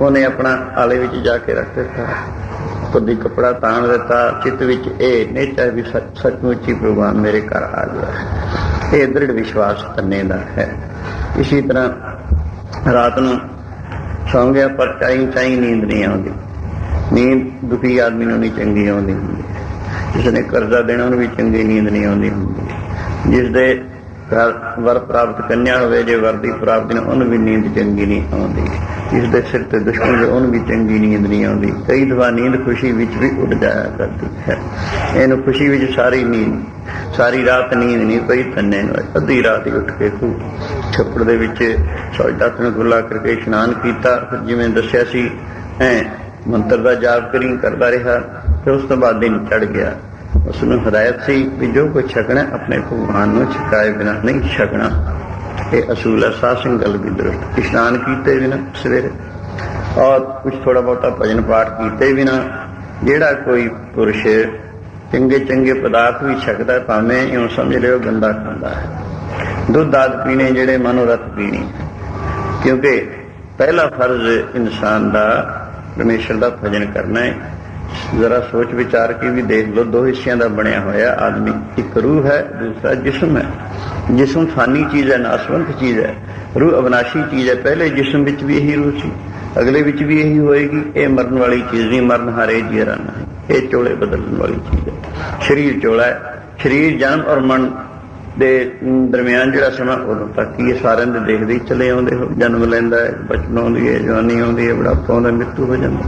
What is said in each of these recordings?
ਉਹਨੇ ਆਪਣਾ ਆਲੇ ਵਿੱਚ ਜਾ ਕੇ ਰੱਖ ਦਿੱਤਾ। ਕੁੱਦੀ ਕਪੜਾ ਤਾਣ ਦਿੱਤਾ। ਚਿੱਤ ਵਿੱਚ ਇਹ ਨਿਚਾ ਵੀ ਸੱਚਮੁੱਚ ਹੀ ਭਗਵਾਨ ਮੇਰੇ ਘਰ ਆ ਗਿਆ ਇਹ ਦ੍ਰਿੜ ਵਿਸ਼ਵਾਸ ਤੰਨੇ ਦਾ ਹੈ। ਇਸੇ ਤਰ੍ਹਾਂ ਰਾਤ ਨੂੰ ਸੌਂ ਗਿਆ ਪਰ ਚਾਈ ਚਾਈ ਨੀਂਦ ਨਹੀਂ ਆਉਂਦੀ। ਨੀਂਦ ਦੁਖੀ ਆਦਮੀ ਨੂੰ ਨਹੀਂ ਚੰਗੀ ਆਉਂਦੀ ਹੁੰਦੀ। ਜਿਸ ਨੇ ਕਰਜ਼ਾ ਦੇਣਾ ਉਹਨੂੰ ਵੀ ਚੰਗੀ ਨੀਂਦ ਨਹੀਂ ਆਉਂਦੀ ਹੁੰਦੀ। ਜਿਸ ਦੇ ਵਰ ਪ੍ਰਾਪਤ ਕੰਨਿਆ ਹੋਵੇ, ਜੇ ਵਰ ਦੀ ਪ੍ਰਾਪਤੀ ਉਹਨੂੰ ਵੀ ਨੀਂਦ ਚੰਗੀ ਨਹੀਂ ਆਉਂਦੀ। ਜਿਸ ਦੇ ਸਿਰ ਤੇ ਦੁਸ਼ਮਣ ਹੋਵੇ ਉਹਨੂੰ ਵੀ ਚੰਗੀ ਨੀਂਦ ਨਹੀਂ ਆਉਂਦੀ। ਕਈ ਦਫਾ ਨੀਂਦ ਖੁਸ਼ੀ ਵਿੱਚ ਵੀ ਉੱਡ ਜਾਇਆ ਕਰਦੀ ਹੈ। ਇਹਨੂੰ ਖੁਸ਼ੀ ਵਿੱਚ ਸਾਰੀ ਨੀਂਦ, ਸਾਰੀ ਰਾਤ ਨੀਂਦ ਨਹੀਂ ਪਈ ਤੰਨੇ ਨੂੰ। ਅੱਧੀ ਰਾਤ ਹੀ ਉੱਠ ਕੇ ਖੂ ਛੱਪੜ ਦੇ ਵਿੱਚ ਸੌਜਦਾ ਨੂੰ ਗੁੱਲਾ ਕਰਕੇ ਇਸ਼ਨਾਨ ਕੀਤਾ। ਫਿਰ ਜਿਵੇਂ ਦੱਸਿਆ ਸੀ ਐ ਮੰਤਰ ਦਾ ਜਾਪ ਕਰੀ, ਕਰਦਾ ਰਿਹਾ, ਫਿਰ ਉਸ ਤੋਂ ਬਾਅਦ ਦਿਨ ਚੜ ਗਿਆ। ਉਸ ਨੂੰ ਹਦਾਇਤ ਸੀ ਵੀ ਜੋ ਕੁਝ ਛਕਣਾ ਆਪਣੇ ਭਗਵਾਨ ਨੂੰ ਛਕਾਏ ਬਿਨਾ ਨਹੀਂ ਛਕਣਾ। ਇਹ ਅਸੂਲ ਹੈ, ਸਾਧ ਸੰਗਲ ਵੀ ਦਰਸਤ। ਇਸ਼ਨਾਨ ਕੀਤੇ ਬਿਨਾ ਸਵੇਰੇ ਔਰ ਕੁਝ ਥੋੜਾ ਬਹੁਤਾ ਭਜਨ ਪਾਠ ਕੀਤੇ ਬਿਨਾ ਜਿਹੜਾ ਕੋਈ ਪੁਰਸ਼ ਚੰਗੇ ਚੰਗੇ ਪਦਾਰਥ ਵੀ ਛਕਦਾ ਭਾਵੇਂ ਇਉਂ ਸਮਝ ਲਿਓ ਗੰਦਾ ਖਾਂਦਾ ਹੈ। ਦੁੱਧ ਆਦ ਪੀਣੇ ਜਿਹੜੇ ਮਨੋਰਥ ਪੀਣੀ ਕਿਉਂਕਿ ਪਹਿਲਾ ਫਰਜ਼ ਇਨਸਾਨ ਦਾ, ਪਰਮੇਸ਼ਰ ਦਾ ਭਜਨ ਕਰਨਾ ਹੈ। ਜ਼ਰਾ ਸੋਚ ਵਿਚਾਰ ਕੇ ਵੀ ਦੇਖ ਲਓ, ਦੋ ਹਿੱਸਿਆਂ ਦਾ ਬਣਿਆ ਹੋਇਆ ਆਦਮੀ। ਇੱਕ ਰੂਹ ਹੈ, ਦੂਸਰਾ ਜਿਸਮ ਹੈ। ਜਿਸਮ ਫਾਨੀ ਚੀਜ਼ ਹੈ, ਨਾਸਵੰਤ ਚੀਜ਼ ਹੈ। ਰੂਹ ਅਵਨਾਸ਼ੀ ਚੀਜ਼ ਹੈ। ਪਹਿਲੇ ਜਿਸਮ ਵਿੱਚ ਵੀ ਇਹੀ ਰੂਹ ਸੀ। ਅਗਲੇ ਵਿੱਚ ਵੀ ਇਹੀ ਹੋਏਗੀ। ਇਹ ਮਰਨ ਵਾਲੀ ਚੀਜ਼ ਨਹੀਂ, ਮਰਨ ਹਾਰੇ ਜੀਰਾਨਾ ਹੈ। ਇਹ ਚੋਲੇ ਬਦਲਣ ਵਾਲੀ ਚੀਜ਼ ਹੈ। ਸਰੀਰ ਚੋਲਾ ਹੈ। ਸਰੀਰ, ਜਨਮ ਔਰ ਮਨ ਦੇ ਦਰਮਿਆਨ ਜਿਹੜਾ ਸਮਾਂ ਉਦੋਂ ਤੱਕ ਹੀ ਇਹ ਸਾਰਿਆਂ ਦੇ ਦੇਖਦੇ ਹੀ ਚਲੇ ਆਉਂਦੇ ਹੋ। ਜਨਮ ਲੈਂਦਾ ਹੈ, ਬਚਪਨ ਆਉਂਦੀ ਹੈ, ਜਵਾਨੀ ਆਉਂਦੀ ਹੈ, ਬੁਢਾਪਾ ਆਉਂਦਾ, ਮ੍ਰਿਤੂ ਹੋ ਜਾਂਦਾ।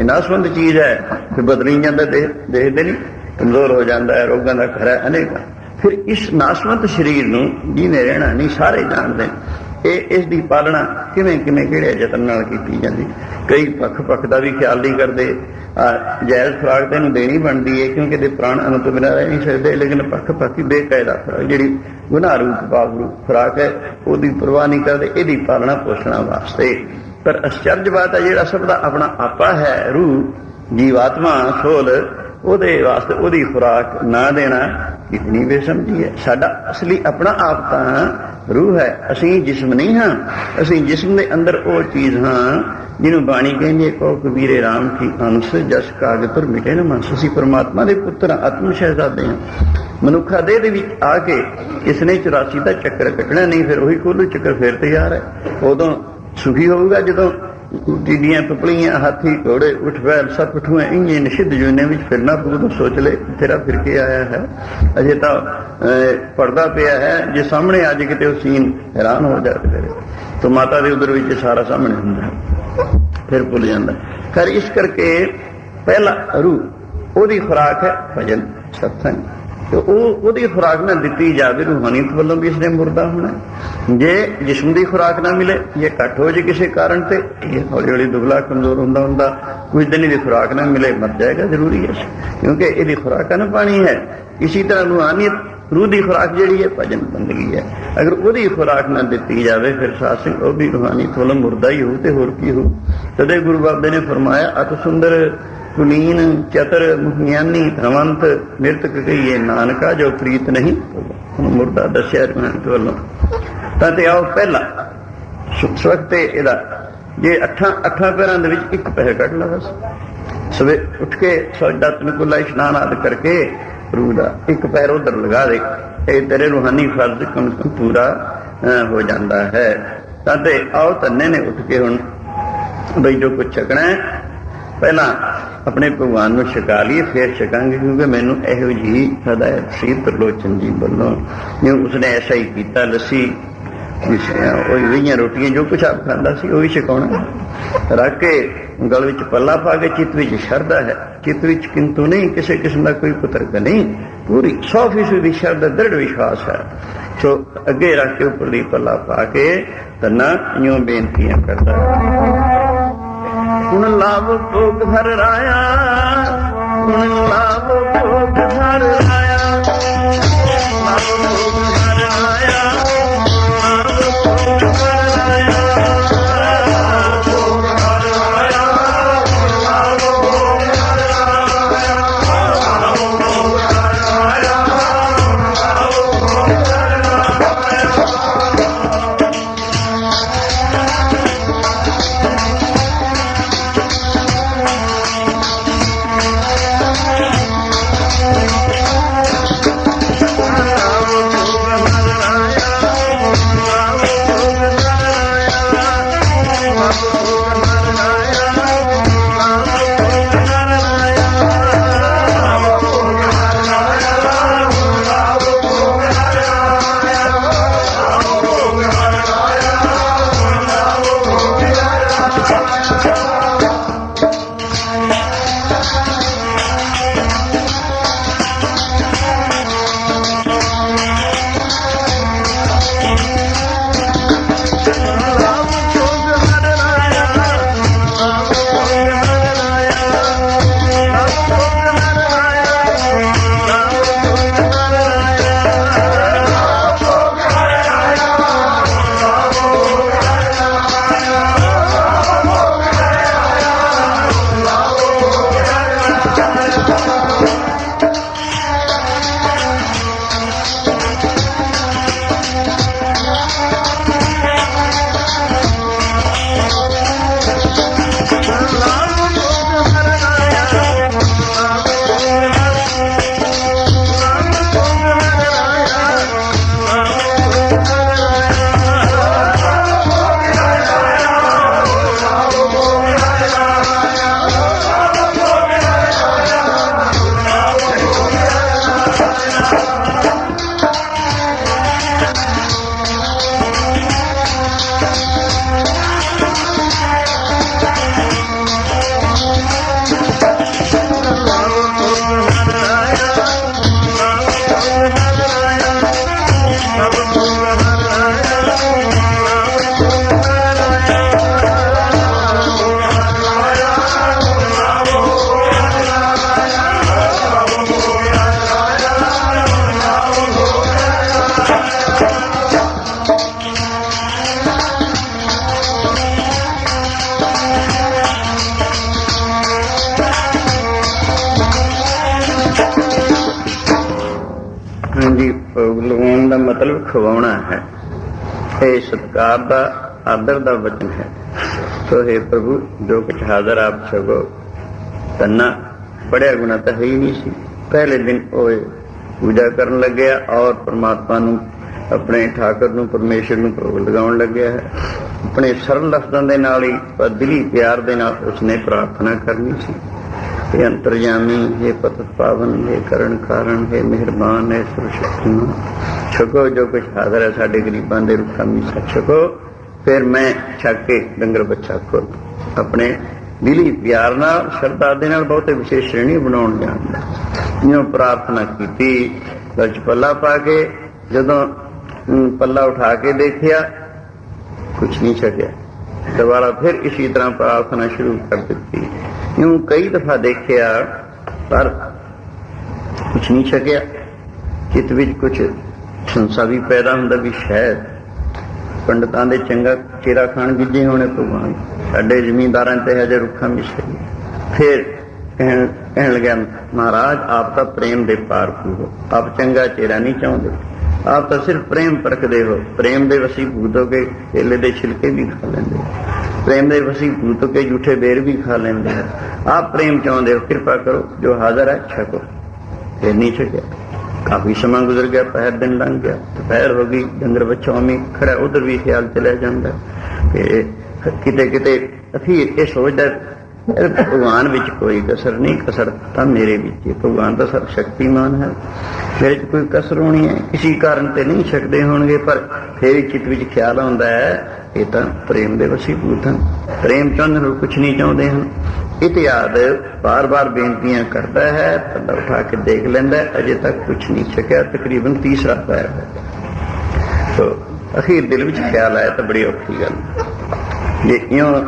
ਇਹ ਨਾਸਵੰਦ ਚੀਜ਼ ਹੈ, ਫਿਰ ਬਦਲੀ ਜਾਂਦਾ, ਦੇਖ- ਦੇਖਦੇ ਨਹੀਂ। ਕਮਜ਼ੋਰ ਹੋ ਜਾਂਦਾ ਹੈ, ਰੋਗਾਂ ਦਾ ਘਰ ਹੈ ਅਨੇਕਾਂ। ਫਿਰ ਇਸ ਨਾਸਵੰਤ ਸਰੀਰ ਨੂੰ ਜਿਹਨੇ ਰਹਿਣਾ ਨਹੀਂ, ਸਾਰੇ ਜਾਣਦੇ ਇਹ ਇਸ ਦੀ ਪਾਲਣਾ ਕਿਵੇਂ ਕਿਵੇਂ ਕਿਹੜੇ ਯਤਨ ਨਾਲ ਕੀਤੀ ਜਾਂਦੀ? ਕਈ ਪੱਖ ਪੱਖ ਦਾ ਵੀ ਖਿਆਲ ਨਹੀਂ ਕਰਦੇ। ਜਾਇਜ਼ ਖੁਰਾਕ ਤਾਂ ਇਹਨੂੰ ਦੇਣੀ ਬਣਦੀ ਹੈ ਕਿਉਂਕਿ ਇਹਦੇ ਪ੍ਰਾਣ ਅਨੰਤ ਤੋਂ ਬਿਨਾਂ ਰਹਿ ਨਹੀਂ ਸਕਦੇ, ਲੇਕਿਨ ਪੱਖ ਪੱਖੀ ਬੇਕਾਇਦਾ ਖੁਰਾਕ, ਜਿਹੜੀ ਗੁਨਾਹ ਰੂਪ, ਪਾਪ ਰੂਪ ਖੁਰਾਕ ਹੈ, ਉਹਦੀ ਪਰਵਾਹ ਨਹੀਂ ਕਰਦੇ, ਇਹਦੀ ਪਾਲਣਾ ਪੋਸ਼ਣਾ ਵਾਸਤੇ। ਪਰ ਅਚਰਜ ਬਾਤ ਹੈ ਜਿਹੜਾ ਸਭ ਦਾ ਆਪਣਾ ਆਪਾ ਹੈ, ਰੂਹ, ਜੀਵਾਤਮਾ, ਸੋਲ ਉਹਦੇ ਵਾਸਤੇ ਉਹਦੀ ਖੁਰਾਕ ਨਾ ਦੇਣਾ ਕਿਤਨੀ ਬੇਸਮਝੀ ਹੈ। ਸਾਡਾ ਅਸਲੀ ਆਪਣਾ ਆਪ ਤਾਂ ਰੂਹ ਹੈ। ਅਸੀਂ ਜਿਸਮ ਨਹੀਂ ਹਾਂ, ਅਸੀਂ ਜਿਸਮ ਦੇ ਅੰਦਰ ਉਹ ਚੀਜ਼ ਹਾਂ ਜਿਹਨੂੰ ਬਾਣੀ ਕਹਿੰਦੀ ਹੈ ਕੋ ਕਬੀਰੇ RAM ਕੀ ਅੰਸ਼ ਜਸ ਕਾਗਜ਼ ਮਿਟੇ ਨਾ ਮਨਸ। ਅਸੀਂ ਪਰਮਾਤਮਾ ਦੇ ਪੁੱਤਰ ਆਤਮ ਸ਼ਹਿਜ਼ਾਦੇ ਹਾਂ। ਮਨੁੱਖਾ ਦੇਹ ਦੇ ਵਿੱਚ ਆ ਕੇ ਇਸ ਨੇ 84 ਦਾ ਚੱਕਰ ਕੱਟਣਾ ਨਹੀਂ, ਫਿਰ ਉਹੀ ਕੋਲੂ ਚੱਕਰ ਫੇਰ ਤਿਆਰ ਹੈ। ਉਦੋਂ ਸੁਖੀ ਹੋਊਗਾ ਜਦੋਂ ਟਿੱਡੀਆਂ ਪਪਲੀਆਂ, ਹਾਥੀ, ਘੋੜੇ, ਉਠ ਬੈਲ ਸਭ ਪਠੂਏ ਇੰਨੇ ਨਿਸ਼ਿਧ ਜੁਨੇ ਵਿੱਚ ਫਿਰਨਾ ਪਊ ਤਾਂ ਸੋਚ ਲੈ ਤੇਰਾ ਫਿਰ ਕੇ ਆਇਆ ਹੈ? ਅਜੇ ਤਾਂ ਪਰਦਾ ਪਿਆ ਹੈ, ਜੇ ਸਾਹਮਣੇ ਆ ਜੇ ਕਿਤੇ ਉਹ ਸੀਨ ਹੈਰਾਨ ਹੋ ਜਾਵੇ ਕਰੇ ਤਾਂ ਮਾਤਾ ਦੇ ਉਧਰ ਵਿੱਚ ਸਾਰਾ ਸਾਹਮਣੇ ਹੁੰਦਾ ਹੈ। ਫਿਰ ਭੁੱਲ ਜਾਂਦਾ ਹੈ। ਇਸ ਕਰਕੇ ਪਹਿਲਾ ਰੂਹ, ਉਹਦੀ ਖੁਰਾਕ ਹੈ ਭਜਨ, ਸਤਸੰਗ। ਤੇ ਉਹ ਉਹਦੀ ਖੁਰਾਕ ਨਾ ਦਿੱਤੀ ਜਾਵੇ ਰੂਹਾਨੀਤ ਵੱਲੋਂ ਵੀ ਇਸਨੇ ਮੁਰਦਾ ਹੋਣਾ। ਜੇ ਜਿਸਮ ਦੀ ਖੁਰਾਕ ਨਾ ਮਿਲੇ, ਜੇ ਘੱਟ ਹੋ ਜੇ ਕਿਸੇ ਕਾਰਨ ਤੇ, ਇਹ ਹੌਲੀ ਹੌਲੀ ਦੁਬਲਾ ਕਮਜ਼ੋਰ ਹੁੰਦਾ ਹੁੰਦਾ। ਕੁਝ ਦਿਨ ਦੀ ਖੁਰਾਕ ਨਾ ਮਿਲੇ, ਮਰ ਜਾਏਗਾ, ਜ਼ਰੂਰੀ ਹੈ। ਕਿਉਂਕਿ ਇਹਦੀ ਖੁਰਾਕ ਨਾ ਪਾਣੀ ਹੈ। ਇਸੇ ਤਰ੍ਹਾਂ ਰੂਹਾਨੀਤ ਰੂਹ ਦੀ ਖੁਰਾਕ ਜਿਹੜੀ ਹੈ, ਭਜਨ ਬੰਦਗੀ ਹੈ। ਅਗਰ ਉਹਦੀ ਖੁਰਾਕ ਨਾ ਦਿੱਤੀ ਜਾਵੇ, ਫਿਰ ਸਾਧ ਸਿੰਘ ਉਹ ਵੀ ਰੂਹਾਨੀਤ ਵੱਲੋਂ ਮੁਰਦਾ ਹੀ ਹੋ ਤੇ ਹੋਰ ਕੀ ਹੋ ਤਦੇ ਗੁਰੂ ਬਾਬੇ ਨੇ ਫਰਮਾਇਆ, ਅਤ ਸੁੰਦਰ ਕੁਲੀਨ ਚਤਰ ਮੁਖਿਆਨੀ ਧਵੰਤ ਨਿਰਤਕ ਕਹੀਏ ਨਾਨਕਾ ਜੋ ਪ੍ਰੀਤ ਨਹੀਂ ਮੁਰਦਾ ਦੱਸਿਆ ਰੂਹਾਨੀਤ ਵੱਲੋਂ। ਤਾਂ ਤੇ ਆਓ ਪਹਿਲਾ। ਸਵਖਤ ਇਹਦਾ। ਜੇ ਅੱਠਾਂ ਅੱਠਾਂ ਪੈਰਾਂ ਦੇ ਵਿੱਚ ਇੱਕ ਪੈਰ ਕੱਢ ਲਾ ਬਸ। ਸਵੇ ਉੱਠ ਕੇ ਸਜਦਾ ਤਨਕੁਲਾ ਇਸ਼ਨਾਨ ਆਦ ਕਰਕੇ ਰੂਹ ਦਾ ਇੱਕ ਪੈਰ ਉਧਰ ਲਗਾ ਦੇ। ਇਹ ਤੇਰੇ ਰੂਹਾਨੀ ਫਰਜ਼ ਕਮ ਕਮ ਪੂਰਾ ਹੋ ਜਾਂਦਾ ਹੈ। ਤਾਂ ਤੇ ਆਓ ਤੰਨੇ ਨੇ ਉੱਠ ਕੇ ਹੁਣ ਬਈ ਜੋ ਕੁਛ ਛਕਣਾ ਪਹਿਲਾਂ ਆਪਣੇ ਭਗਵਾਨ ਨੂੰ ਛਕਾ ਲਈਏ, ਫਿਰ ਛਕਾਂਗੇ, ਕਿਉਂਕਿ ਮੈਨੂੰ ਇਹੋ ਜੀ ਹਦਾਇਤ ਸੀ ਤਰਲੋਚਨ ਜੀ ਵੱਲੋਂ ਜਿਉਂ ਉਸਨੇ ਐਸਾ ਹੀ ਕੀਤਾ, ਲੱਸੀ ਉਹ ਰਹੀਆਂ ਰੋਟੀਆਂ, ਜੋ ਕੁਛ ਆਪ ਖਾਂਦਾ ਸੀ, ਉਹ ਹੀ ਛਕਾਉਣਾ। ਰੱਖ ਕੇ ਗਲ ਵਿੱਚ ਪੱਲਾ ਪਾ ਕੇ ਚਿੱਤ ਵਿੱਚ ਸ਼ਰਧਾ ਹੈ। ਚਿੱਤ ਵਿੱਚ ਕਿੰਤੂ ਨਹੀਂ, ਕਿਸੇ ਕਿਸਮ ਦਾ ਕੋਈ ਕੁਤਰਕ ਨਹੀਂ, ਪੂਰੀ 100% ਦੀ ਸ਼ਰਧਾ, ਦ੍ਰਿੜ ਵਿਸ਼ਵਾਸ ਹੈ। ਸੋ ਅੱਗੇ ਰੱਖ ਕੇ ਉੱਪਰ ਦੀ ਪੱਲਾ ਪਾ ਕੇ ਤਨਾ ਇਉਂ ਬੇਨਤੀਆਂ ਕਰਦਾ। ਹੁਣ ਲਾਭ ਭੋਗ ਹਰ ਰਾਇਆ ਹੁਣ ਲਾਭ ਭੋਗ ਹਰ ਰਾਇਆ ਲਾਭ ਭੋਗ ਹਾਂਜੀ ਭੋਗ ਲਗਾਉਣ ਦਾ ਮਤਲਬ ਖਵਾਉਣਾ ਹੈ। ਇਹ ਸਤਕਾਰ ਦਾ, ਆਦਰ ਦਾ ਵਚਨ ਹੈ। ਸੋ ਹੈ ਪ੍ਰਭੂ, ਜੋ ਕੁਛ ਹਾਜ਼ਰ ਆਪ ਛਕੋ ਤੰਨਾ ਬੜਿਆ ਗੁਣਾ ਤਾਂ ਹੈ ਹੀ ਨਹੀਂ ਸੀ। ਪਹਿਲੇ ਦਿਨ ਉਹ ਪੂਜਾ ਕਰਨ ਲੱਗਿਆ ਔਰ ਪ੍ਰਮਾਤਮਾ ਨੂੰ ਆਪਣੇ ਠਾਕਰ ਨੂੰ, ਪਰਮੇਸ਼ਰ ਨੂੰ ਭੋਗ ਲਗਾਉਣ ਲੱਗਿਆ ਹੈ। ਆਪਣੇ ਸਰਲ ਲਫ਼ਜ਼ਾਂ ਦੇ ਨਾਲ ਹੀ, ਪਰ ਦਿਲੀ ਪਿਆਰ ਦੇ ਨਾਲ ਉਸਨੇ ਪ੍ਰਾਰਥਨਾ ਕਰਨੀ ਸੀ। हे ਅੰਤਰਜਾਮੀ हे ਪਤਿਤ ਪਾਵਨ हे ਕਰਨ ਕਾਰਨ हे ਮਿਹਰਬਾਨ ਹੈ ਸਰਸ਼ਕਤੀਮਾਨ ਛਕੋ ਜੋ ਕੁਛ ਹਾਜ਼ਰ ਹੈ ਸਾਡੇ ਗਰੀਬਾਂ ਦੇ ਰੁੱਖਾਂ ਮੀਸਾ ਛਕੋ ਫਿਰ ਮੈਂ ਛਕ ਕੇ ਡੰਗਰ ਬੱਚਾ ਖੋਲ ਆਪਣੇ ਦਿਲੀ ਪਿਆਰ ਨਾਲ ਸ਼ਰਧਾ ਦੇ ਨਾਲ ਬਹੁਤੇ ਵਿਸ਼ੇਸ਼ ਸ਼੍ਰੇਣੀ ਬਣਾਉਣ ਜਾਂਦਾ ਜਿਉਂ ਪ੍ਰਾਰਥਨਾ ਕੀਤੀ ਗਲਚ ਪੱਲਾ ਪਾ ਕੇ ਜਦੋਂ ਅਮ, ਪੱਲਾ ਉਠਾ ਕੇ ਦੇਖਿਆ ਕੁਛ ਨਹੀਂ ਛਕਿਆ ਦੁਬਾਰਾ ਫਿਰ ਇਸੇ ਤਰ੍ਹਾਂ ਪ੍ਰਾਰਥਨਾ ਸ਼ੁਰੂ ਕਰ ਦਿੱਤੀ। ਯੂੰ ਕਈ ਦਫਾ ਦੇਖਿਆ, ਪਰ ਕੁਛ ਨਹੀਂ ਛਕਿਆ। ਚਿੱਤ ਵਿੱਚ ਕੁਛ ਸੰਸਾ ਵੀ ਪੈਦਾ ਹੁੰਦਾ ਵੀ ਸ਼ਾਇਦ ਪੰਡਤਾਂ ਦੇ ਚੰਗਾ ਚੇਰਾ ਖਾਣ ਗਿੱਜੇ ਹੋਣੇ ਭਗਵਾਨ ਸਾਡੇ ਜ਼ਮੀਂਦਾਰਾਂ ਤੇ ਹਜੇ ਰੁੱਖਾਂ ਮਿਸ਼ਰੀ ਫਿਰ ਕਹਿਣ ਕਹਿਣ ਲੱਗਿਆ, ਮਹਾਰਾਜ, ਆਪ ਦਾ ਪ੍ਰੇਮ ਦੇ ਪਾਰ ਹੋ ਆਪ ਚੰਗਾ ਚਿਹਰਾ ਨਹੀਂ ਚਾਹੁੰਦੇ। ਆਪ ਤਾਂ ਸਿਰਫ ਪ੍ਰੇਮ ਪਰਖਦੇ ਹੋ। ਪ੍ਰੇਮ ਦੇ ਵਸੀ ਭੂਤ ਹੋ ਕੇ ਕੇਲੇ ਦੇ ਛਿਲਕੇ ਵੀ ਖਾ ਲੈਂਦੇ ਪ੍ਰੇਮ ਦੇ ਵਸੀ ਭੂਤ ਹੋ ਕੇ ਝੂਠੇ ਬੇਰ ਵੀ ਖਾ ਲੈਂਦੇ ਆਪ ਪ੍ਰੇਮ ਚਾਹੁੰਦੇ ਹੋ, ਕਿਰਪਾ ਕਰੋ, ਜੋ ਹਾਜ਼ਰ ਹੈ, ਛਕੋ। ਇਹ ਨਹੀਂ ਛਕਿਆ। ਕਾਫੀ ਸਮਾਂ ਗੁਜ਼ਰ ਗਿਆ, ਪਹਿਰ ਦਿਨ ਲੰਘ ਗਿਆ। ਦੁਪਹਿਰ ਹੋ ਗਈ, ਡੰਗਰ ਬੱਚਾ ਉਵੇਂ ਖੜਾ ਉਧਰ ਵੀ ਖਿਆਲ ਚਲਿਆ ਜਾਂਦਾ। ਕਿ ਕਿਤੇ ਕਿਤੇ ਅਸੀਂ ਇਹ ਸੋਚਦਾ ਇਹ ਭਗਵਾਨ ਵਿੱਚ ਕੋਈ ਕਸਰ ਨਹੀਂ, ਕਸਰ ਤਾਂ ਮੇਰੇ ਵਿੱਚ ਹੈ ਭਗਵਾਨ ਤਾਂ ਸਰਬ ਸ਼ਕਤੀਮਾਨ ਹੈ। ਮੇਰੇ 'ਚ ਕੋਈ ਕਸਰ ਹੋਣੀ ਹੈ, ਕਿਸੇ ਕਾਰਨ ਤੇ ਨਹੀਂ ਛਕਦੇ ਹੋਣਗੇ, ਪਰ ਫਿਰ ਚਿੱਤ ਵਿੱਚ ਖਿਆਲ ਆਉਂਦਾ ਹੈ, ਇਹ ਤਾਂ ਪ੍ਰੇਮ ਦੇ ਵਸੀਭੂਤ ਹਨ। ਪ੍ਰੇਮ ਚਾਹੁੰਦੇ ਨੂੰ ਕੁਝ ਨਹੀਂ ਚਾਹੁੰਦੇ ਹਨ। ਇਤਿਆਦ ਬਾਰ-ਬਾਰ ਬੇਨਤੀਆਂ ਕਰਦਾ ਹੈ ਪੱਲਾ ਉਠਾ ਕੇ ਦੇਖ ਲੈਂਦਾ ਅਜੇ ਤੱਕ ਕੁਝ ਨਹੀਂ ਛਕਿਆ, ਤਕਰੀਬਨ ਤੀਸਰਾ ਪੈਰ ਹੈ। ਸੋ ਅਖੀਰ ਦਿਲ ਵਿੱਚ ਖਿਆਲ ਆਇਆ ਤਾਂ ਬੜੀ ਔਖੀ ਗੱਲ ਜੇ ਇਉਂ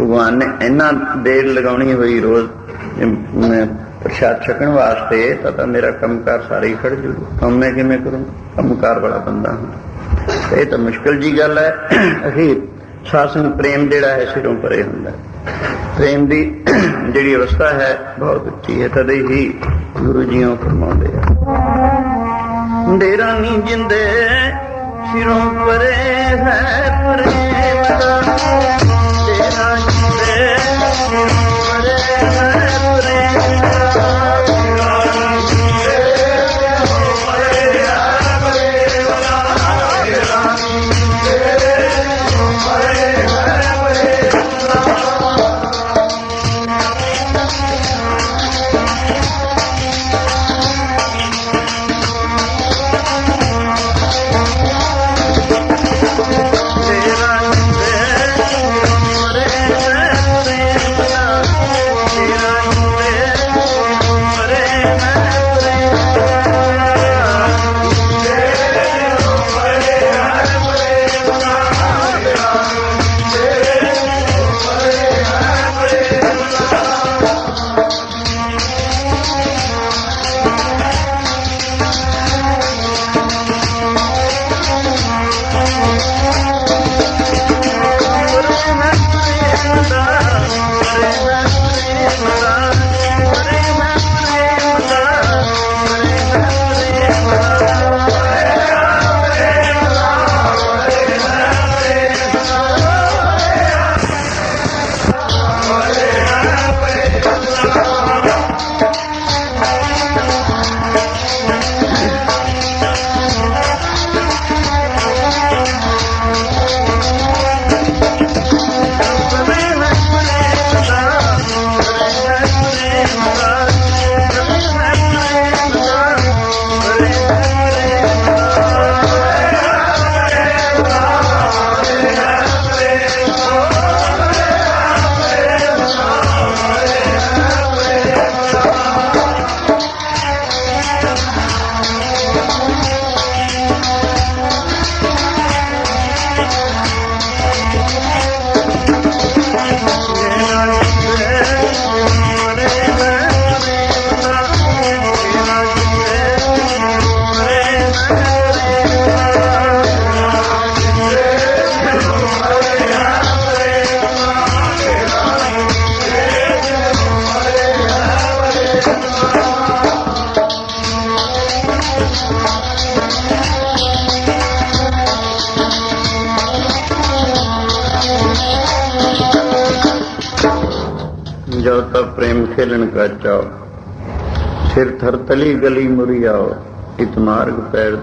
ਭਗਵਾਨ ਨੇ ਇੰਨਾ ਦੇਰ ਲਗਾਉਣੀ ਹੋਈ ਰੋਜ਼ ਪ੍ਰਸ਼ਾਦ ਛਕਣ ਵਾਸਤੇ, ਤਾਂ ਤਾਂ ਮੇਰਾ ਕੰਮਕਾਰ ਸਾਰੇ ਹੀ ਖੜ ਜੂ ਕੰਮ ਮੈਂ ਕਿਵੇਂ ਕਰੂੰ? ਕੰਮਕਾਰ ਵਾਲਾ ਬੰਦਾ ਹਾਂ। ਇਹ ਤਾਂ ਮੁਸ਼ਕਲ ਜੀ ਗੱਲ ਹੈ। ਅਖੀਰ ਸਾਸਨ ਪ੍ਰੇਮ ਜਿਹੜਾ ਹੈ, ਸਿਰੋਂ ਪਰੇ ਹੁੰਦਾ ਪ੍ਰੇਮ ਦੀ ਜਿਹੜੀ ਅਵਸਥਾ ਹੈ, ਬਹੁਤ ਉੱਚੀ ਹੈ, ਤਦੇ ਹੀ ਗੁਰੂ ਜੀਓ ਫਰਮਾਉਂਦੇ ਆ। ਡੇਰਾ ਨਹੀਂ ਜਿੰਦੇ ਸਿਰੋਂ ਪਰੇ ਹੈ ਪ੍ਰੇਮ ਦਾ ਡੇਰਾ ਜਿੰਦੇ Yeah. ਪ੍ਰੇਮ ਖੇਲਣ ਕਾ ਚਾਓ ਸਿਰ ਥਰ ਤਲੀ ਗਲੀ ਮੁਰੀਆਓ ਇਤ ਮਾਰਗ ਪੈਰ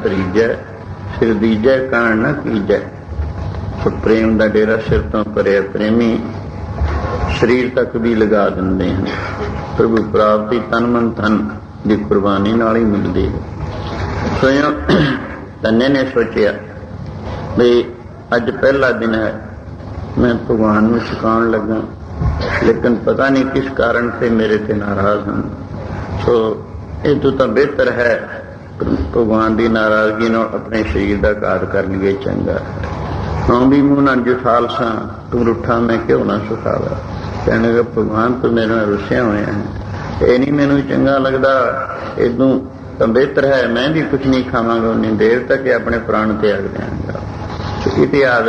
ਸਿਰ ਦੀਜੈ ਕਾਣ ਨ ਕੀਜੈ। ਸੋ ਪ੍ਰੇਮ ਦਾ ਡੇਰਾ ਸਿਰ ਤੋਂ ਪਰਿਆ ਪ੍ਰੇਮੀ। ਸਰੀਰ ਤੱਕ ਵੀ ਲਗਾ ਦਿੰਦੇ ਹਨ। ਪ੍ਰਭੂ ਪ੍ਰਾਪਤੀ ਤਨ ਮਨ ਧਨ ਦੀ ਕੁਰਬਾਨੀ ਨਾਲ ਹੀ ਮਿਲਦੀ ਹੈ। ਸੋਇਓ ਤੰਨੇ ਨੇ ਸੋਚਿਆ ਵੀ ਅੱਜ ਪਹਿਲਾ ਦਿਨ ਹੈ। ਮੈਂ ਭਗਵਾਨ ਨੂੰ ਛਕਾਉਣ ਲੱਗਾ। ਲੇਕਿਨ ਪਤਾ ਨਹੀਂ ਕਿਸ ਕਾਰਨ ਤੇ ਮੇਰੇ ਤੇ ਨਾਰਾਜ਼ ਹਨ ਸੋ ਇਹ ਤੋਂ ਤਾਂ ਬਿਹਤਰ ਹੈ ਭਗਵਾਨ ਦੀ ਨਾਰਾਜ਼ਗੀ ਨਾਲ ਆਪਣੇ ਸਰੀਰ ਦਾ ਘਾਤ ਕਰਨ ਲਈ ਚੰਗਾ ਹੈ ਹਾਂ ਵੀ ਮੂੰਹ ਨਾਲ ਜੋ ਸਾਂ ਤੂੰ ਰੁੱਠਾ, ਮੈਂ ਕਿਉਂ ਨਾ ਸੁਖਾਵਾ ਕਹਿਣ ਲੱਗਾ, ਭਗਵਾਨ ਤੂੰ ਮੇਰੇ ਨਾਲ ਰੁੱਸਿਆ ਹੋਇਆ ਹੈ। ਇਹ ਨਹੀਂ ਮੈਨੂੰ ਚੰਗਾ ਲੱਗਦਾ ਇਦੋਂ ਤਾਂ ਬਿਹਤਰ ਹੈ, ਮੈਂ ਵੀ ਕੁਝ ਨਹੀਂ ਖਾਵਾਂਗਾ ਉਨੀ ਦੇਰ ਤੱਕ ਆਪਣੇ ਪ੍ਰਾਣ ਤਿਆਗ ਦਿਆਂਗਾ ਇਤਿਹਾਸ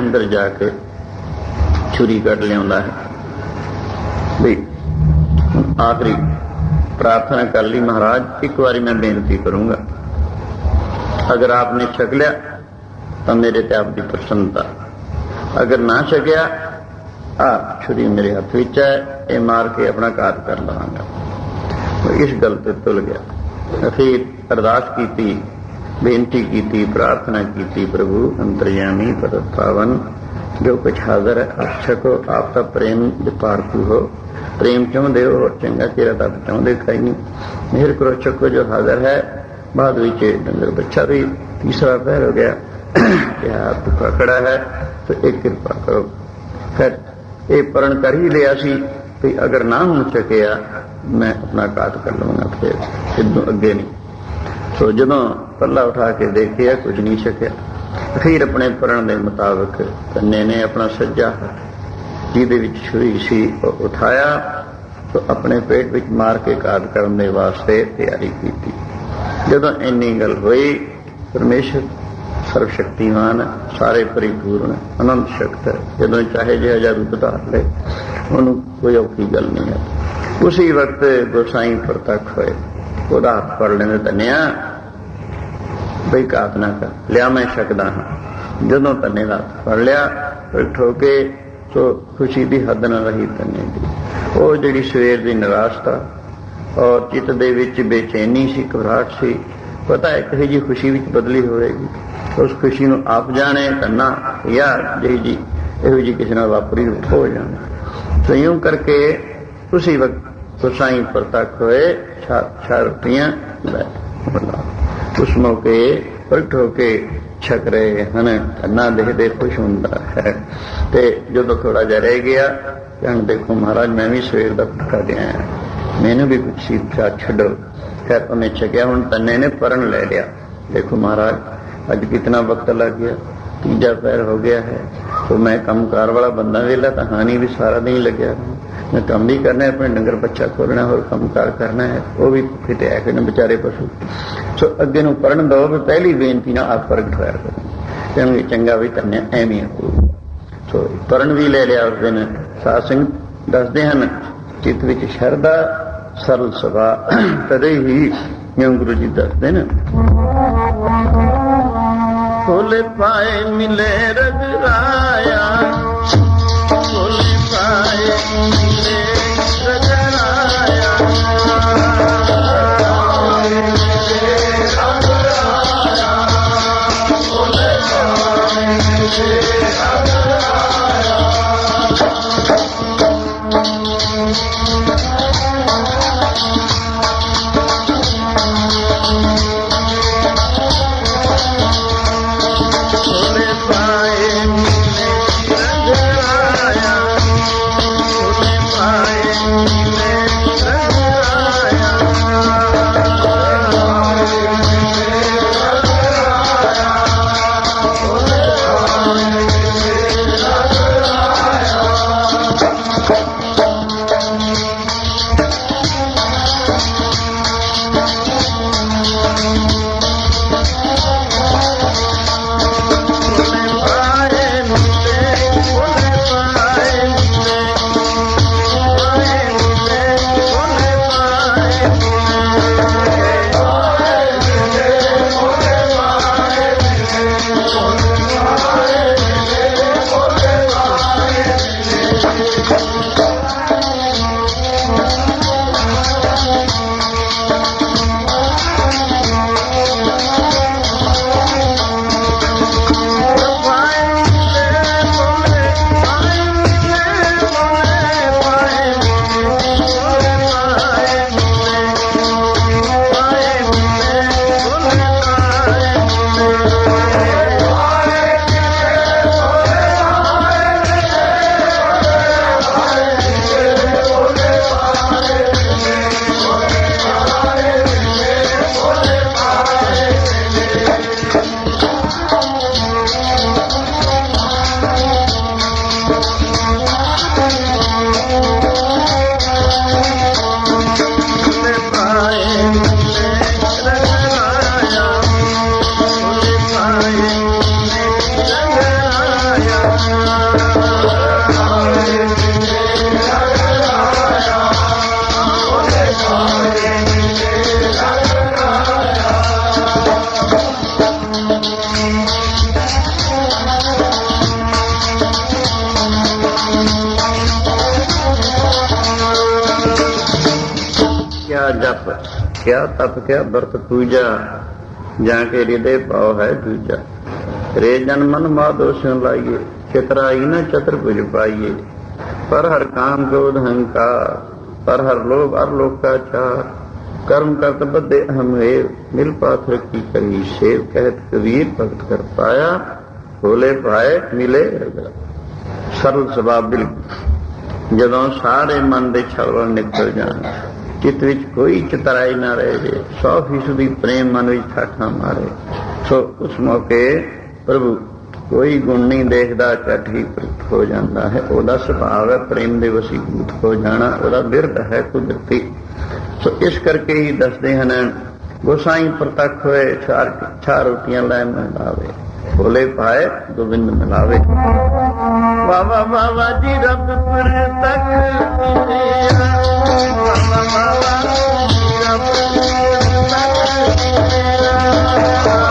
ਅੰਦਰ ਜਾ ਕੇ ਛੁਰੀ ਕੱਢ ਲਿਆਉਂਦਾ ਹੈ। ਵੀ ਹੁਣ ਆਖਰੀ ਪ੍ਰਾਰਥਨਾ ਕਰ ਲਈ, ਮਹਾਰਾਜ, ਇੱਕ ਵਾਰੀ ਮੈਂ ਬੇਨਤੀ ਕਰੂੰਗਾ। ਅਗਰ ਆਪਨੇ ਛਕ ਲਿਆ, ਤਾਂ ਮੇਰੇ ਤੇ ਆਪ ਦੀ ਪ੍ਰਸੰਨਤਾ। ਅਗਰ ਨਾ ਛਕਿਆ ਆ ਛੁਰੀ ਮੇਰੇ ਹੱਥ ਵਿੱਚ ਹੈ, ਇਹ ਮਾਰ ਕੇ ਆਪਣਾ ਕਾਰਜ ਕਰ ਲਵਾਂਗਾ। ਉਹ ਇਸ ਗੱਲ ਤੇ ਤੁਲ ਗਿਆ। ਅਖੀਰ ਅਰਦਾਸ ਕੀਤੀ, ਬੇਨਤੀ ਕੀਤੀ, ਪ੍ਰਾਰਥਨਾ ਕੀਤੀ, ਪ੍ਰਭੂ ਅੰਤਰਯਾਮੀ ਪਰਤਾਵਨ ਜੋ ਕੁਛ ਹਾਜ਼ਰ ਹੈ ਆਪ ਛਕੋ ਆਪ ਤਾਂ ਪ੍ਰੇਮ ਦੇ ਪਾਰਕੂ ਹੋ। ਪ੍ਰੇਮ ਚਾਹੁੰਦੇ ਹੋ, ਚੰਗਾ ਚਿਹਰਾ ਤਾਂ ਚਾਹੁੰਦੇ ਖਾਈ ਨਹੀਂ ਮਿਹਰ ਕਰੋ ਛਕੋ ਜੋ ਹਾਜ਼ਰ ਹੈ, ਬਾਅਦ ਵਿੱਚ ਡੰਗਰ ਬੱਚਾ ਵੀ ਤੀਸਰਾ ਪੈਰ ਹੋ ਗਿਆ। ਕਿਹਾ ਤੁਕਾ ਖੜਾ ਹੈ, ਤੇ ਇੱਕ ਕਿਰਪਾ ਕਰੋ। ਫਿਰ ਇਹ ਪਰਣ ਕਰ ਹੀ ਲਿਆ ਸੀ ਵੀ ਅਗਰ ਨਾ ਹੋ ਸਕਿਆ ਮੈਂ ਆਪਣਾ ਕਾਟ ਕਰ ਲਵਾਂਗਾ, ਫਿਰ ਸਿੱਧੂ ਅੱਗੇ ਨਹੀਂ। ਸੋ ਜਦੋਂ ਪੱਲਾ ਉਠਾ ਕੇ ਦੇਖਿਆ, ਕੁਝ ਨਹੀਂ ਛਕਿਆ ਫਿਰ ਆਪਣੇ ਪਰਨ ਦੇ ਮੁਤਾਬਕ ਕੰਨੇ ਨੇ ਆਪਣਾ ਸੱਜਾ ਜਿਹਦੇ ਵਿੱਚ ਛੁਰੀ ਸੀ, ਉਹ ਉਠਾਇਆ ਸੋ ਆਪਣੇ ਪੇਟ ਵਿੱਚ ਮਾਰ ਕੇ ਕਾਟ ਕਰਨ ਦੇ ਵਾਸਤੇ ਤਿਆਰੀ ਕੀਤੀ। ਜਦੋਂ ਇੰਨੀ ਗੱਲ ਹੋਈ, ਪਰਮੇਸ਼ਰ ਸਰਵ ਸ਼ਕਤੀਮਾਨ ਸਾਰੇ ਪਰਿਪੂਰਨ, ਅਨੰਤ ਸ਼ਕਤ ਹੈ ਜਦੋਂ ਚਾਹੇ ਜੇ ਹਜ਼ਾਰ ਰੂਪ ਧਾਰ ਲੈ ਉਹਨੂੰ ਕੋਈ ਔਖੀ ਗੱਲ ਨਹੀਂ ਹੈ। ਉਸੇ ਵਕਤ ਗੋਸਾਈ ਪ੍ਰਤੱਖ ਹੋਏ। ਉਹਦਾ ਹੱਥ ਫੜ ਲੈਂਦੇ ਧੰਨਿਆ। ਬਈ ਕਾਤ ਨਾ ਕਰ। ਲਿਆ ਮੈਂ ਸਕਦਾ ਹਾਂ। ਜਦੋਂ ਤੰਨੇ ਦਾ ਫੜ ਲਿਆ, ਫਿਰ ਠੋਕੇ, ਸੋ ਖੁਸ਼ੀ ਦੀ ਹੱਦ ਨਾ ਰਹੀ ਤੰਨੇ ਦੀ। ਉਹ ਜਿਹੜੀ ਸਵੇਰ ਦੀ ਨਿਰਾਸ਼ਤਾ ਔਰ ਚਿੱਤ ਦੇ ਵਿੱਚ ਬੇਚੈਨੀ ਸੀ, ਘਬਰਾਹਟ ਸੀ, ਪਤਾ ਹੈ ਕਿ ਜੀ ਖੁਸ਼ੀ ਵਿੱਚ ਬਦਲੀ ਹੋਵੇਗੀ। ਉਸ ਖੁਸ਼ੀ ਨੂੰ ਆਪ ਜਾਣੇ, ਤੰਨਾ ਜਾਂ ਜਿਹੀ ਜੀ, ਇਹੋ ਜੀ ਕਿਸੇ ਨਾਲ ਵਾਪਰੀ ਹੋ ਜਾਣਾ। ਸੰਯੋਗ ਕਰਕੇ ਉਸੇ ਵਕਤ ਗੁਸਾਈ ਪ੍ਰਤੱਖ ਹੋਏ ਛਾਰਤੀਆਂ ਲੈ। ਬੱਲਾ ਉਸ ਮੌਕੇ ਪ੍ਰਗਟ ਹੋ ਕੇ ਛਕ ਰਹੇ ਹਨ। ਅੰਨਾ ਦੇਖਦੇ ਖੁਸ਼ ਹੁੰਦਾ ਹੈ। ਤੇ ਜਦੋਂ ਥੋੜਾ ਜਿਹਾ ਰਹਿ ਗਿਆ, ਕਹਿਣ ਦੇਖੋ ਮਹਾਰਾਜ, ਮੈਂ ਵੀ ਸਵੇਰ ਦਾ ਭੁੱਖਾ ਗਿਆ ਮੈਨੂੰ ਵੀ ਕੁਛ ਸਿੱਖਿਆ ਛੱਡੋ। ਫਿਰ ਉਹਨੇ ਛਕਿਆ, ਹੁਣ ਤੰਨੇ ਨੇ ਪਰਨ ਲੈ ਲਿਆ। ਦੇਖੋ ਮਹਾਰਾਜ, ਅੱਜ ਕਿਤਨਾ ਵਕਤ ਲੱਗ ਗਿਆ। ਤੀਜਾ ਪੈਰ ਹੋ ਗਿਆ ਹੈ। तो मैं ਕੰਮਕਾਰ ਵਾਲਾ ਬੰਦਾ ਵੇਲਾ, ਤਾਂ ਹਾਨੀ ਵੀ ਸਾਰਾ ਦਿਨ ਲੱਗਿਆ। ਮੈਂ ਕੰਮ ਵੀ ਕਰਨਾ ਹੈ, ਆਪਣੇ ਡੰਗਰ ਬੱਚਾ ਖੋਲਣਾ ਹੋਰ ਕੰਮਕਾਰ ਕਰਨਾ ਹੈ, ਉਹ ਵੀ ਭੁੱਖੇ ਤੇ ਐ ਨੇ ਵਿਚਾਰੇ ਪਸ਼ੂ। ਸੋ ਅੱਗੇ ਨੂੰ ਪੜਨ ਦੋ ਵੀ ਪਹਿਲੀ ਬੇਨਤੀ ਨਾਲ ਆਪ ਪ੍ਰਗਟ ਹੋਇਆ ਕਰੋ। ਕਹਿੰਦੇ ਚੰਗਾ ਵੀ ਤੰਨੇ ਐਵੇਂ ਹੋ ਸੋ ਪੜਨ ਵੀ ਲੈ ਲਿਆ ਉਸ ਦਿਨ ਸਾਧ ਸਿੰਘ ਦੱਸਦੇ ਹਨ, ਚਿੱਤ ਵਿੱਚ ਸ਼ਰਧਾ, ਸਰਲ ਸੁਭਾ ਤਦੇ ਹੀ ਜਿਉਂ ਗੁਰੂ ਜੀ ਦੱਸਦੇ ਨੇ। ਫੁੱਲ ਪਾਏ ਮਿਲੇ ਰਗਰਾਇਆ। ਫੁੱਲ ਕਿਆ ਕਿਆ ਤਪ, ਕਿਆ ਵਰਤ ਪੂਜਾ, ਜਾਂ ਕੇ ਹਿਰਦੇ ਭਾਵ ਹੈ ਦੂਜਾ। ਰੇ ਜਨ ਮਨ ਮਾਦੋ ਲਾਈਏ, ਚਤਰਾਈ ਨ ਚਤੁਰਭੁਜ ਪਾਈਏ। ਪਰ ਹਰ ਕਾਮ ਕ੍ਰੋਧ ਹੰਕਾਰ, ਪਰ ਹਰ ਲੋਭ ਅਰ ਲੋਕਾਚਾਰ। ਕਰਮ ਕਰਤ ਬਦੇ ਹਮੇ ਮਿਲ ਪਾਥ ਕੀ ਕਰੀ ਸੇਵ, ਕਹਿਤ ਕਬੀਰ ਭਗਤ ਕਰ ਪਾਇਆ ਹੋਲੇ ਭਾਏ ਮਿਲੇ ਸਰਲ ਸੁਭਾਅ ਬਿਲਕੁਲ। ਜਦੋਂ ਸਾਰੇ ਮਨ ਦੇ ਛਲਵਲ ਨਿਕਲ ਜਾਣ ਚਿੱਤ ਵਿੱਚ ਕੋਈ ਚਤਰਾਈ ਨਾ ਰਹੇ ਜੇ 100% ਪ੍ਰੇਮ ਮਨ ਵਿੱਚ ਠਾਠਾ ਮਾਰੇ। ਸੋ ਉਸ ਮੌਕੇ ਪ੍ਰਭੂ ਕੋਈ ਗੁਣ ਨਹੀਂ ਦੇਖਦਾ, ਝਟ ਹੀ ਪ੍ਰਗਟ ਹੋ ਜਾਂਦਾ ਹੈ। ਉਹਦਾ ਸੁਭਾਅ ਹੈ, ਪ੍ਰੇਮ ਦੇ ਵਸੀਭੂਤ ਹੋ ਜਾਣਾ, ਉਹਦਾ ਬਿਰਧ ਹੈ ਕੁਦਰਤੀ। ਸੋ ਇਸ ਕਰਕੇ ਹੀ ਦੱਸਦੇ ਹਨ, ਗੋਸਾਈ ਪ੍ਰਤੱਖ ਹੋਏ ਚਾਰ ਚਾਰ ਰੋਟੀਆਂ ਲੈ ਮਿਲਾਵੇ ਭੋਲੇ ਪਾਏ ਗੋਬਿੰਦ ਮਿਲਾਵੇ ਵਾ ਵਾ ਜੀ ਰੱਬ ਪ੍ਰਤੱਖ ਕੀਆ ਵਾ ਵਾ ਜੀ ਰੱਬ ਪ੍ਰਤੱਖ ਇਸੀ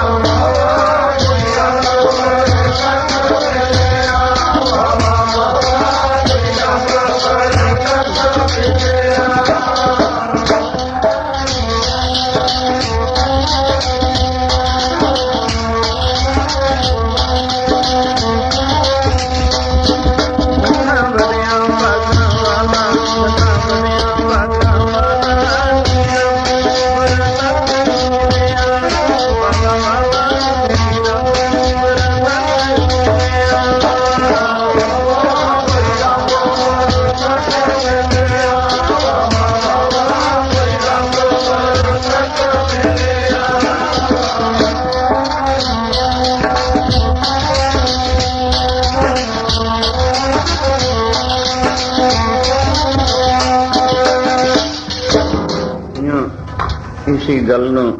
ਗੱਲ ਨੂੰ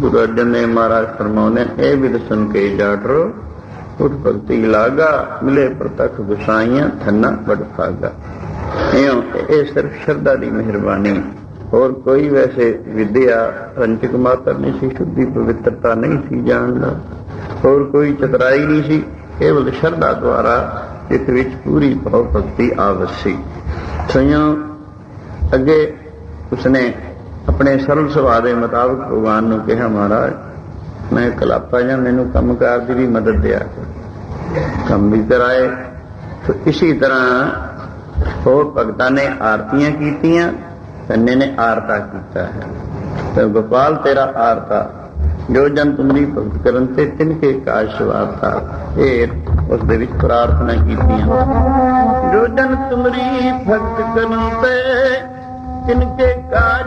ਗੁਰੂ ਅਰਜਨ ਨੇ ਮਹਾਰਾਜ ਫਰਮਾਉਂਦੇ ਨੇ, ਇਹ ਵਿਦ ਸੁਣ ਕੇ ਜਾਟਰੋ ਉਠ ਭਗਤੀ ਲਾਗਾ ਮਿਲੇ ਪ੍ਰਤੱਖ ਗੁਸਾਈਆਂ ਥੰਨਾ ਬੜ ਭਾਗਾ। ਇਹ ਸਿਰਫ ਸ਼ਰਧਾ ਦੀ ਮਿਹਰਬਾਨੀ। ਹੋਰ ਕੋਈ ਵੈਸੇ ਵਿਦਿਆ ਰੰਜਕ ਮਾਤਰ ਨਹੀਂ ਸੀ ਸ਼ੁੱਧੀ ਪਵਿੱਤਰਤਾ ਨਹੀਂ ਸੀ ਜਾਣਦਾ। ਹੋਰ ਕੋਈ ਚਤਰਾਈ ਨਹੀਂ ਸੀ ਕੇਵਲ ਸ਼ਰਧਾ ਦੁਆਰਾ ਇਸ ਵਿੱਚ ਪੂਰੀ ਭਾਵ ਭਗਤੀ ਆਵਸੀ ਸਈਆਂ ਅੱਗੇ ਉਸਨੇ ਆਪਣੇ ਸਰਲ ਸੁਭਾਅ ਦੇ ਮੁਤਾਬਕ ਭਗਵਾਨ ਨੂੰ ਕਿਹਾ, ਮਹਾਰਾਜ, ਮੈਂ ਕਲਾਪਾ ਜਾਂ ਮੈਨੂੰ ਕੰਮਕਾਰ ਦੀ ਵੀ ਮਦਦ ਦਿਆ ਕੰਮ ਵੀ ਕਰਾਏ। ਸੋ ਇਸੇ ਤਰ੍ਹਾਂ ਹੋਰ ਭਗਤਾਂ ਨੇ ਆਰਤੀਆਂ ਕੀਤੀਆਂ ਕੰਨੇ ਨੇ ਆਰਤਾ ਕੀਤਾ ਹੈ। ਤੇ ਗੋਪਾਲ, ਤੇਰਾ ਆਰਤਾ। ਜੋ ਜਨ ਤੁਮਰੀ ਭਗਤ ਕਰਨ ਤੇ ਤਿੰਨ ਕੇ ਕਾਸ਼ ਵਾਰਤਾ। ਇਹ ਉਸ ਦੇ ਵਿੱਚ ਪ੍ਰਾਰਥਨਾ ਕੀਤੀਆਂ। ਜੋ ਜਨ ਤੁਮਰੀ ਭਗਤ ਕਰਨ ਤੇ कार्य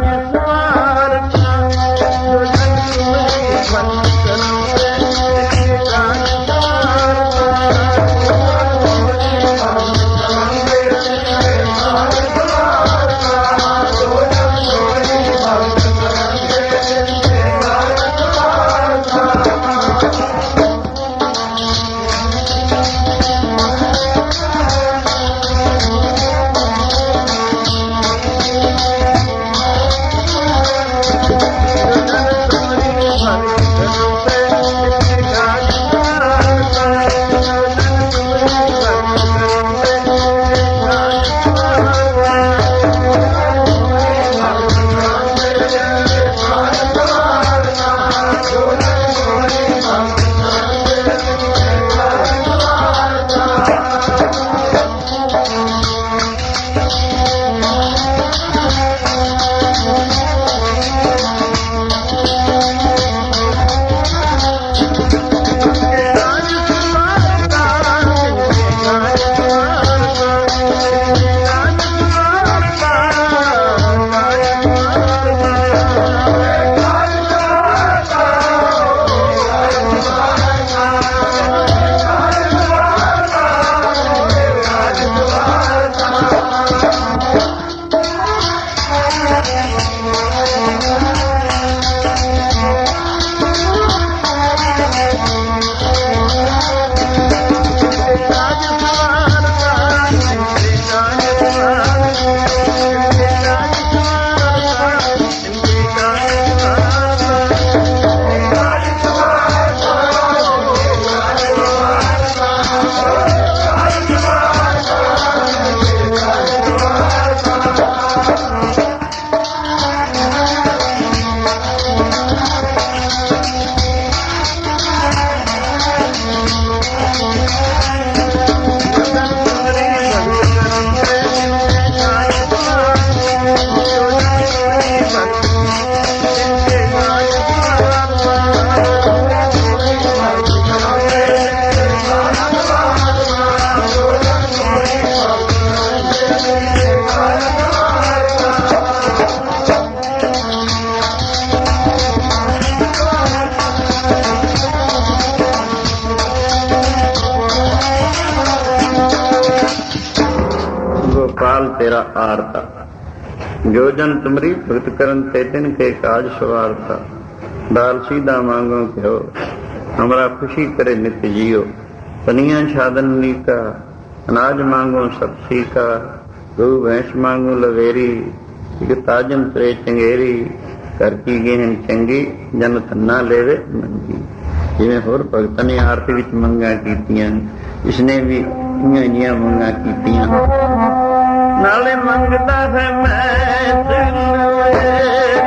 ਕਿਰਪਾਲ ਤੇਰਾ ਆਰਤਾ। ਜੋ ਜਨ ਤੁਮਰੀ ਭਗਤ ਕਰਨ ਤੇ ਤਿਨ ਕੇ ਕਾਜ ਸਵਾਰਤਾ। ਦਾਲ ਸੀਦਾ ਮੰਗੋ ਕਿਓ ਹਮਰਾ ਖੁਸ਼ੀ ਕਰੇ ਨਿਤ ਜੀਓ। ਪਨੀਆਂ ਛਾਦਨ ਲੀਕਾ, ਅਨਾਜ ਮੰਗੋ ਸਬਸੀ ਕਾ ਗਊ ਭੈਂਸ ਮੰਗੋ ਲਵੇਰੀ, ਇਕ ਤਾਜਨ ਤਰੇ ਚੰਗੇਰੀ। ਕਰ ਕੀ ਗਹਿਨ ਚੰਗੀ, ਜਨ ਥੰਨਾ ਲੈਵੇ ਮੰਗੀ। ਜਿਵੇਂ ਹੋਰ ਭਗਤਾਂ ਨੇ ਆਰਤੀ ਵਿੱਚ ਮੰਗਾਂ ਕੀਤੀਆਂ ਇਸਨੇ ਵੀ ਇੰਨੀਆਂ ਇੰਨੀਆਂ ਮੰਗਾਂ ਕੀਤੀਆਂ। ਨਾਲੇ ਮੰਗਦਾ ਹੈ ਮੈਂ ਤੈਨੂੰ